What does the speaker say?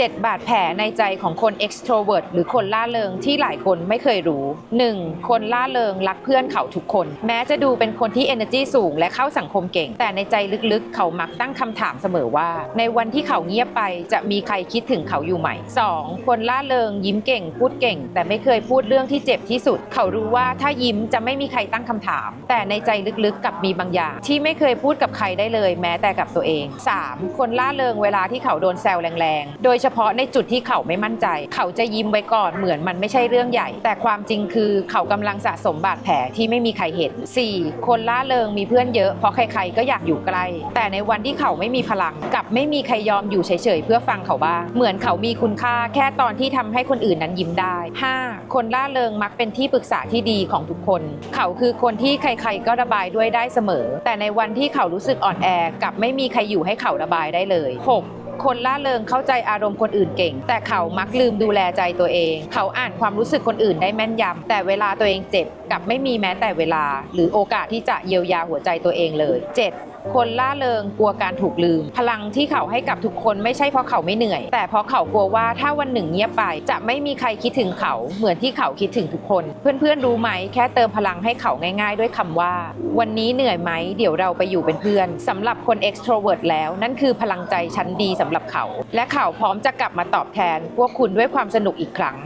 7 บาดแผลในใจของคน extrovert หรือคนล่าเริงที่หลายคนไม่เคยรู้ 1. คนล่าเริงรักเพื่อนเขาทุกคน แม้จะดูเป็นคนที่ energy สูงและเข้าสังคมเก่ง แต่ในใจลึกๆ เขามักตั้งคำถามเสมอว่า ในวันที่เขาเงียบไปจะมีใครคิดถึงเขาอยู่ไหม 2. คนล่าเริงยิ้มเก่งพูดเก่ง แต่ไม่เคยพูดเรื่องที่เจ็บที่สุด เขารู้ว่าถ้ายิ้มจะไม่มีใครตั้งคำถาม แต่ในใจลึกๆกับมีบางอย่าง ที่ไม่เคยพูดกับใครได้เลย แม้แต่กับตัวเอง 3. คนล่าเริงเวลาที่เขาโดนแซวแรงๆ โดยเฉพาะในจุดที่เขาไม่มั่นใจ เขาจะยิ้มไว้ก่อนเหมือนมันไม่ใช่เรื่องใหญ่ แต่ความจริงคือเขากำลังสะสมบาดแผลที่ไม่มีใครเห็น 4. คนล่าเริงมีเพื่อนเยอะเพราะใครๆก็อยากอยู่ใกล้ แต่ในวันที่เขาไม่มีพลังกับไม่มีใครยอมอยู่เฉยๆเพื่อฟังเขาบ้าง เหมือนเขามีคุณค่าแค่ตอนที่ทำให้คนอื่นนั้นยิ้มได้ 5. คนล่าเริงมักเป็นที่ปรึกษาที่ดีของทุกคน เขาคือคนที่ใครๆก็ระบายด้วยได้เสมอ แต่ในวันที่เขารู้สึกอ่อนแอกลับไม่มีใครอยู่ให้เขาระบายได้เลย 6. คนล่าเริงเข้าใจอารมณ์คนอื่นเก่ง แต่เขามักลืมดูแลใจตัวเอง เขาอ่านความรู้สึกคนอื่นได้แม่นยำแต่เวลาตัวเองเจ็บกลับไม่มีแม้แต่เวลา หรือโอกาสที่จะเยียวยาหัวใจตัวเองเลย 7. คนล่าเริงกลัวการถูกลืม พลังที่เขาให้กับทุกคนไม่ใช่เพราะเขาไม่เหนื่อย แต่เพราะเขากลัวว่าถ้าวันหนึ่งเงียบไป จะไม่มีใครคิดถึงเขา เหมือนที่เขาคิดถึงทุกคน เพื่อนๆรู้ไหมแค่เติมพลังให้เขาง่าย ๆ ด้วยคำว่า วันนี้เหนื่อยไหมเดี๋ยวเราไปอยู่เป็นเพื่อนสำหรับคน extrovert แล้วนั่นคือพลังใจชั้นดีสำหรับเขา และเขาพร้อมจะกลับมาตอบแทนพวกคุณด้วยความสนุกอีกครั้ง